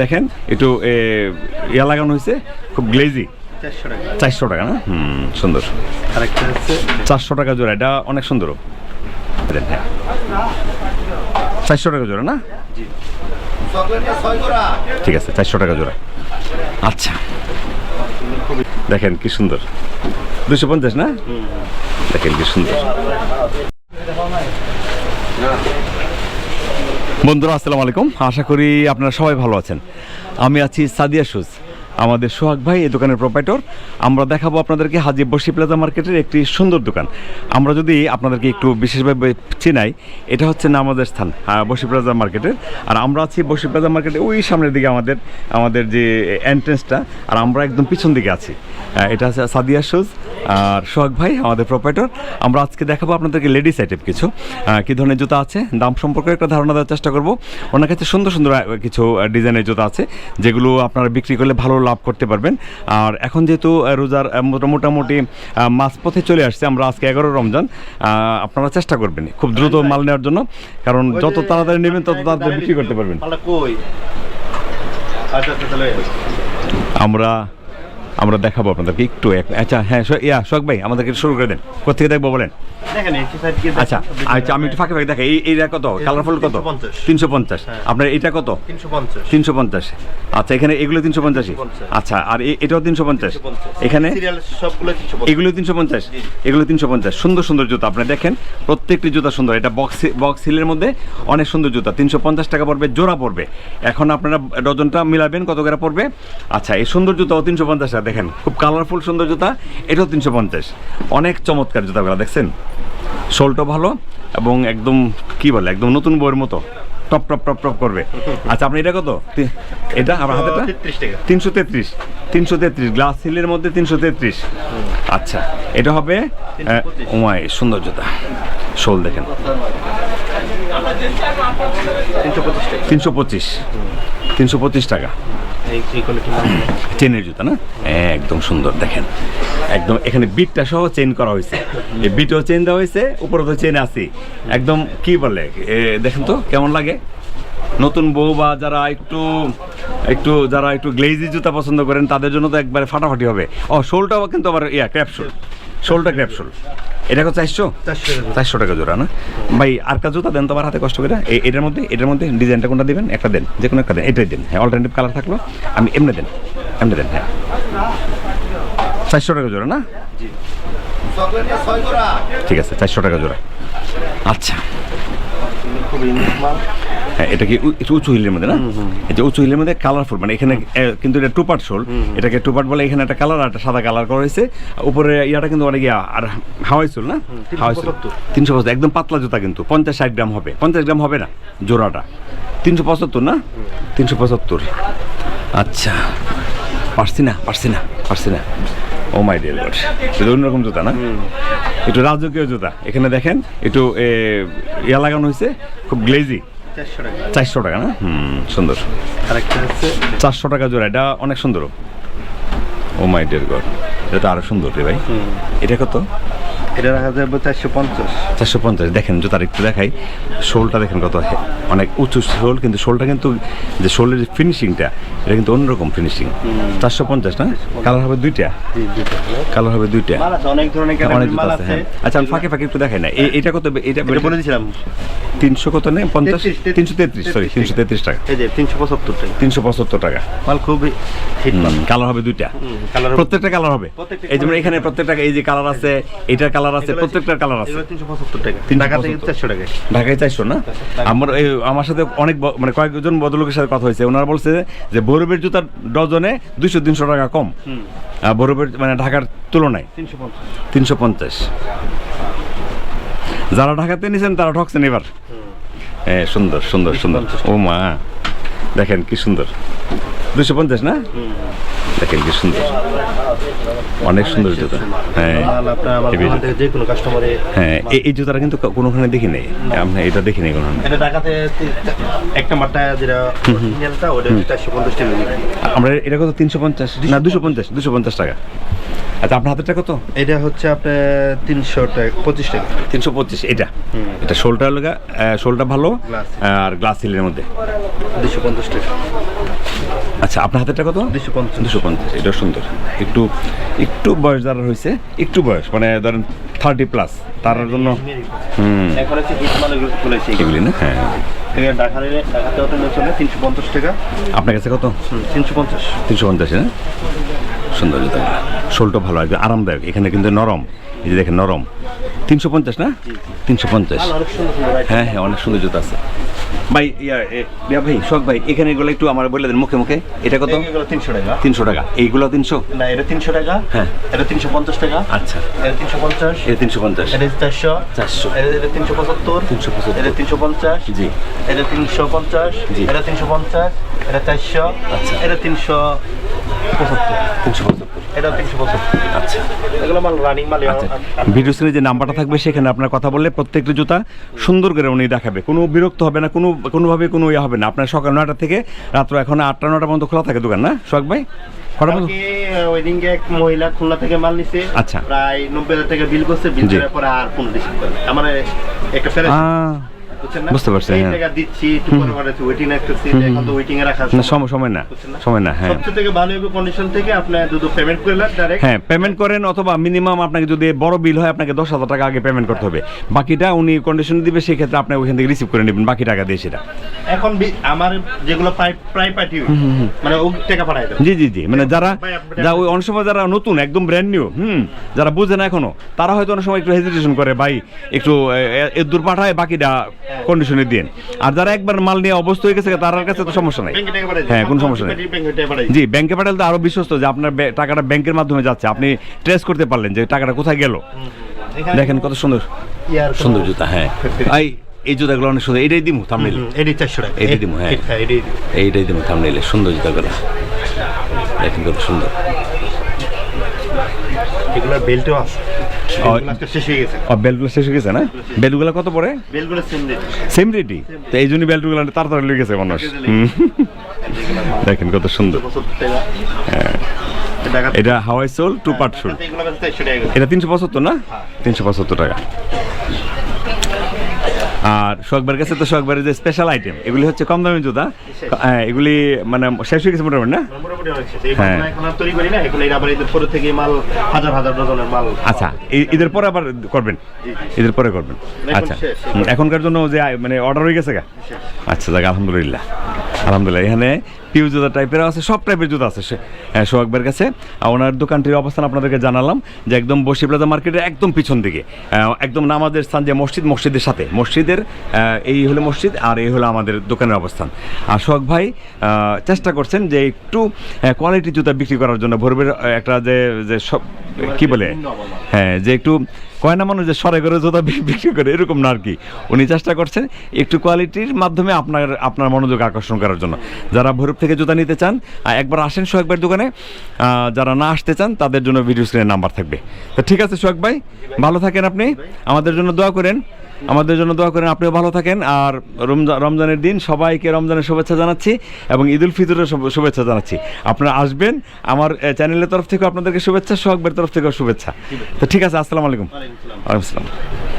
দেখেন একটু ইয়া লাগানো হয়েছে খুব গ্লেজি চারশো টাকা। না? হুম সুন্দর। চারশো টাকা জোড়া এটা অনেক সুন্দর। হ্যাঁ। চারশো টাকা জোড়া না? ঠিক আছে চারশো টাকা জোড়া। আচ্ছা। দেখেন কি সুন্দর। দুশো পঞ্চাশ না? দেখেন কি সুন্দর। বন্ধুরা, আসসালামু আলাইকুম। আশা করি আপনারা সবাই ভালো আছেন। আমি আছি সাদিয়া শুজ, আমাদের সোহাগ ভাই, এই দোকানের প্রোপাইটর আমরা দেখাবো আপনাদেরকে হাজি বসি প্লাজা মার্কেটের একটি সুন্দর দোকান। আমরা যদি আপনাদেরকে একটু বিশেষভাবে চেনাই, এটা হচ্ছে না আমাদের স্থান বসি প্লাজা মার্কেটের আর আমরা আছি বসি প্লাজা মার্কেটে ওই সামনের দিকে আমাদের আমাদের যে এন্ট্রেন্সটা আর আমরা একদম পিছন দিকে আছি। এটা হচ্ছে সাদিয়া শুজ আর সোহাগ ভাই আমাদের প্রোপাইটর আমরা আজকে দেখাবো আপনাদেরকে লেডিস আইটেম কিছু। কি ধরনের জুতা আছে দাম সম্পর্কে একটা ধারণা দেওয়ার চেষ্টা করব। ওনার কাছে সুন্দর সুন্দর কিছু ডিজাইনের জুতা আছে যেগুলো আপনারা বিক্রি করলে ভালো লাভ করতে পারবেন। আর এখন যেহেতু রোজার মোটামুটি মাঝপথে চলে আসছে আমরা আজকে এগারো রমজান আপনারা চেষ্টা করবেন খুব দ্রুত মাল নেওয়ার জন্য কারণ যত তাড়াতাড়ি নেবেন তত তাড়াতাড়ি বিক্রি করতে পারবেন। আচ্ছা আচ্ছা আমরা আমরা দেখাবো আপনাদেরকে একটু আচ্ছা হ্যাঁ ইয়া শোক ভাই আমাদেরকে শুরু করে দেন কোথেকে দেখব বলেন আচ্ছা আচ্ছা আমি একটু ফাঁকে ফাঁকে দেখাই এই এইটা কত কালারফুল কত তিনশো পঞ্চাশ হ্যাঁ। আপনার এটা কত তিনশো পঞ্চাশ আচ্ছা এখানে এগুলো তিনশো পঞ্চাশই আচ্ছা আর এটাও তিনশো পঞ্চাশ এখানে সবগুলো এগুলো তিনশো পঞ্চাশ এগুলো তিনশো পঞ্চাশ সুন্দর সুন্দর জুতা আপনি দেখেন প্রত্যেকটি জুতা সুন্দর এটা বক্স বক্স হিলের মধ্যে অনেক সুন্দর জুতা তিনশো পঞ্চাশ টাকা পড়বে জোড়া পড়বে এখন আপনারা ডজনটা মিলাবেন কত করে পড়বে আচ্ছা এই সুন্দর জুতাও তিনশো পঞ্চাশ টাকা দেখেন খুব কালারফুল সুন্দর জুতা এটাও তিনশো পঞ্চাশ। অনেক চমৎকার জুতাগুলো দেখছেন? শোলটা ভালো এবং একদম কি বলে একদম নতুন বইয়ের মতো। টপ টপ টপ টপ করবে। আচ্ছা আপনি এটা কত? এটা আমার হাতেটা তিনশো তেত্রিশ তিনশো তেত্রিশ। গ্লাস হিলের মধ্যে তিনশো তেত্রিশ। আচ্ছা এটা হবে আহ, 325 ওমাই সুন্দর জুতা। শোল দেখেন। তিনশো পঁচিশ টাকা। তিনশো পঁচিশ টাকা। চেনের জুতা না? একদম সুন্দর, দেখেন। একদম এখানে বিটটা সহ চেন করা হয়েছে। এই বিটও চেন দেওয়া হয়েছে উপরে তো চেন আছে একদম কি বলে দেখেন তো, কেমন লাগে? নতুন বউ বা যারা একটু একটু, যারা একটু গ্লেজি জুতা পছন্দ করেন, তাদের জন্য তো একবারে ফাটাফাটি হবে। ও, শোলটাও কিন্তু আবার, ইয়া ক্র্যাপশোল শোলটা ক্র্যাপশোল এটা কত চারশো? চারশো টাকা। জোড়া না? ভাই আর কাজ জুতা দেন তোমার হাতে কষ্ট করে। এটার মধ্যে এটার মধ্যে ডিজাইনটা কোনটা দেবেন? একটা দেন যে কোনো একটা দেন। এটাই দেন। হ্যাঁ অল্টারনেটিভ কালার থাকল। আমি এমনি দেন এমনি দেন হ্যাঁ। চারশো টাকা জোড়া না? ঠিক আছে চারশো টাকা জোড়া। আচ্ছা। হ্যাঁ এটা কি একটু উঁচু হিলের মধ্যে না? যে উঁচু হিলের মধ্যে কালারফুল মানে এখানে কিন্তু এটা টু পার্ট শোল এটাকে টু পার্ট বলে এখানে একটা কালার আর একটা সাদা কালার করা হয়েছে। উপরে ইয়াটা কিন্তু অনেক আর হাওয়াই চুল না? হাওয়াই চুল। তিনশো পঁচাত্তর একদম পাতলা জুতা কিন্তু পঞ্চাশ ষাট গ্রাম হবে পঞ্চাশ গ্রাম হবে না জোড়াটা। তিনশো পঁচাত্তর না? তিনশো পঁচাত্তর। আচ্ছা পারছি না পারছি না পারছি না। ও মাই ডিয়ার গড এটা অন্যরকম জুতা না? একটু রাজকীয় জুতা এখানে দেখেন একটু ইয়া লাগানো হয়েছে খুব গ্লেজি চারশো টাকা। না? হুম সুন্দর। চারশো টাকা জোড়া এটা অনেক সুন্দর। ও মাই ডিয়ার গড এটা আরও সুন্দর রে ভাই। এটা কত? এটা রাখা যাবে চারশো পঞ্চাশ। চারশো পঞ্চাশ। দেখেন জুতার একটু দেখাই। শোলটা দেখেন কত অনেক উঁচু শোল কিন্তু শোলটা কিন্তু যে শোলের যে ফিনিশিংটা এটা কিন্তু অন্যরকম ফিনিশিং চারশো পঞ্চাশ না? কালার হবে দুইটা। কালার হবে দুইটা। অনেক ধরনের অনেক জুতা আছে হ্যাঁ। আচ্ছা আমি ফাঁকে ফাঁকে একটু দেখাই না। এটা কত এটা এটা বলে দিয়েছিলাম তিনশো কত নেই পঞ্চাশ? তিনশো তেত্রিশ সরি তিনশো তেত্রিশ টাকা। এই যে তিনশো পঁচাত্তর টাকা। তিনশো পঁচাত্তর টাকা। মাল খুবই কালার হবে দুইটা। প্রত্যেকটা কালার হবে। এই যেমন এখানে প্রত্যেকটা এই যে কালার আছে এটার কালার আছে প্রত্যেকটার কালার আছে। এগুলো তিনশো পঁচাত্তর টাকা। 375 টাকা থেকে চারশো টাকা ঢাকায় চাইছো না? আমার এই আমার সাথে অনেক মানে কয়েকজন ভদ্রলোকের সাথে কথা হয়েছে। ওনারা বলছে যে বরফের জুতার ডজনে দুইশো তিনশো টাকা কম। আর বরফের মানে ঢাকার তুলনায়। তিনশো পঞ্চাশ। যারা ঢাকাতে নিয়েছেন তারা ঠকছেন এবার। হ্যাঁ সুন্দর সুন্দর সুন্দর। ও মা। দেখেন কি সুন্দর। দুশো পঞ্চাশ না? দেখেন কি সুন্দর। অনেক সুন্দর জুতা। হ্যাঁ আমার হ্যাঁ এই- জুতাটা কিন্তু কোনোখানে দেখি নেই আপনি এটা দেখি নেই কোনোখানে। এটা ঢাকাতে তি- এক যেটা। আমরা এটা কত? তিনশো পঞ্চাশ? না দুশো পঞ্চাশ দুশো পঞ্চাশ টাকা। আচ্ছা আপনার হাতেরটা কত? এটা হচ্ছে আপনার তিনশো টাকা পঁচিশ টাকা। তিনশো পঁচিশ এটা। এটা শোলটা লগা শোলটা ভালো আর গ্লাস হিলের মধ্যে? দুশো পঞ্চাশ টাকা। আচ্ছা আপনার হাতেরটা কত? দুশো পঞ্চাশ। দুশো পঞ্চাশ এটা সুন্দর। একটু একটু বয়স যারা হয়েছে একটু বয়স মানে ধরেন থার্টি প্লাস তার জন্য হুম। এখন হচ্ছে এগুলো। না? হ্যাঁ। আপনার কাছে কত? তিনশো পঞ্চাশ। তিনশো পঞ্চাশ না? সুন্দর জুতা। শোলটা ভালো একদম আরামদায়ক। এখানে কিন্তু নরম। এই যে দেখেন নরম। তিনশো পঞ্চাশ না? তিনশো পঞ্চাশ। হ্যাঁ হ্যাঁ অনেক সুন্দর জুতা আছে। ভাই ইয়া ভাই শখ ভাই এখানে এগুলো একটু আমার বলে দেন মুখে মুখে। এটা কত? তিনশো টাকা। তিনশো টাকা। এইগুলো তিনশো? না এটা তিনশো টাকা। হ্যাঁ। এটা তিনশো পঞ্চাশ টাকা। আচ্ছা। এটা তিনশো পঞ্চাশ। এটা তিনশো পঞ্চাশ। এটা চারশো। চারশো। এটা তিনশো পঁচাত্তর। 375 এটা তিনশো পঞ্চাশ। জি। এটা তিনশো পঞ্চাশ। জি। এটা তিনশো পঞ্চাশ। এটা চারশো। আচ্ছা। এটা তিনশো পঁচাত্তর তিনশো পঁচাত্তর এটা তিনশো পঁচাত্তর আচ্ছা। এগুলো মাল রানিং মাল আচ্ছা। ভিডিও স্ক্রিনে যে নাম্বারটা থাকবে সেখানে আপনার কথা বললে প্রত্যেকটা জুতা সুন্দর করে উনি দেখাবে। কোনো বিরক্ত হবে না কোনো কোনোভাবে কোনো ইয়ে হবে না। আপনার সকাল নয়টা থেকে রাত্র এখন আটটা নটা পর্যন্ত খোলা থাকে দোকান না? সোহাগ ভাই? ওয়েডিং এক মহিলা খুলনা থেকে মাল নিছে। আচ্ছা। প্রায় নব্বই হাজার টাকা বিল করছে বিল। করার পরে আর কোনো রিসিভ করে আমার একটা বুঝতে পারছি, হ্যাঁ। দিচ্ছি একটু ওয়েটিং রাখতেছি এখন তো ওয়েটিং এ রাখা না সময় সময় না সময় না হ্যাঁ। সবচেয়ে থেকে ভালো হবে কন্ডিশন থেকে আপনি দুটো পেমেন্ট করলেন ডাইরেক্ট হ্যাঁ পেমেন্ট করেন অথবা মিনিমাম আপনাকে যদি বড় বিল হয় আপনাকে দশ হাজার টাকা আগে পেমেন্ট করতে হবে। বাকিটা উনি কন্ডিশন দিবে সেই ক্ষেত্রে আপনি ওইখান থেকে রিসিভ করে নেবেন বাকি টাকা দিয়ে সেটা। এখন আমার যেগুলো প্রায় পার্টি মানে ও টাকা জি জি জি মানে যারা যা ওই অনেক সময় যারা নতুন একদম ব্র্যান্ড নিউ হুম যারা বুঝে না এখনও তারা হয়তো অনেক সময় একটু হেজিটেশন করে ভাই একটু এর দূর পাঠায় বাকিটা কন্ডিশনে দিন আর যারা একবার মাল নিয়ে অবস্থ হয়ে গেছে তার কাছে তো সমস্যা নাই। হ্যাঁ কোনো সমস্যা নেই। জি ব্যাংকে পাঠালে তো আরও বিশ্বস্ত যে আপনার টাকাটা ব্যাংকের মাধ্যমে যাচ্ছে। আপনি ট্রেস করতে পারলেন যে টাকাটা কোথায় গেল। দেখেন কত সুন্দর। সুন্দর জুতা হ্যাঁ। এই এই জুতাগুলো অনেক সুন্দর। এটাই দিমু থামনেল এটাই চারশো টাকা। এটাই দিবো, হ্যাঁ। হ্যাঁ এটাই দিবো। এইটাই দিমু থামনেলে সুন্দর জুতাগুলো। দেখেন কত সুন্দর। এগুলো বেল্টও আছে। বেলগুলো শেষ হয়ে গেছে। ও বেলগুলো শেষ হয়ে গেছে না? বেলগুলো কত পড়ে? সেম রেটই তো এই জন্য বেলগুলো তাড়াতাড়ি লেগে গেছে মানুষ। হুম। দেখেন কত সুন্দর। এটা হাওয়াই সোল টু পার্ট করে। এটা তিনশো পঁচাত্তর না? তিনশো পঁচাত্তর টাকা। আর শখবার কাছে তো শখবারের যে স্পেশাল আইটেম এগুলি হচ্ছে কম দামি জুতা হ্যাঁ এগুলি মানে শেষ হয়ে গেছে মোটামুটি না? হ্যাঁ। আচ্ছা ঈদের পরে আবার করবেন? ঈদের পরে করবেন। আচ্ছা। এখনকার জন্য যে মানে অর্ডার হয়ে গেছে গা? আচ্ছা যাক আলহামদুলিল্লাহ। আলহামদুলিল্লাহ এখানে পিউ জুতা টাইপের আছে সব টাইপের জুতা আছে সে- হ্যাঁ, সোহাগবের কাছে। ওনার দোকানটির অবস্থান আপনাদেরকে জানালাম যে একদম বসি প্লাজা মার্কেটের একদম পিছন দিকে। একদম নামাজের স্থান যে মসজিদ মসজিদের সাথে। মসজিদের এই হলো মসজিদ আর এই হলো আমাদের দোকানের অবস্থান। আর সোহাগ ভাই চেষ্টা করছেন যে একটু কোয়ালিটি জুতা বিক্রি করার জন্য ভোরবের একটা যে যে সব কি বলে। হ্যাঁ যে একটু কয়না মানুষ যে সরে করে জুতা বিক্রি করে, এরকম না আর কি। উনি চেষ্টা করছেন একটু কোয়ালিটির মাধ্যমে আপনার আপনার মনোযোগ আকর্ষণ করার জন্য। যারা ভৈরব থেকে জুতা নিতে চান একবার আসেন সোহাগবার দোকানে। যারা না আসতে চান, তাদের জন্য ভিডিও স্ক্রিনের নাম্বার থাকবে। তো ঠিক আছে সোহাগ ভাই, ভালো থাকেন আপনি। আমাদের জন্য দোয়া করেন। আমাদের জন্য দোয়া করেন আপনিও ভালো থাকেন। আর রমজান রমজানের দিন সবাইকে রমজানের শুভেচ্ছা জানাচ্ছি এবং ঈদ উল ফিতরের শুভ- শুভেচ্ছা জানাচ্ছি। আপনারা আসবেন আমার চ্যানেলের তরফ থেকে আপনাদেরকে শুভেচ্ছা সোহাগবের তরফ থেকেও শুভেচ্ছা। তো ঠিক আছে আসসালামু আলাইকুম। ওয়ালাইকুম আসসালাম।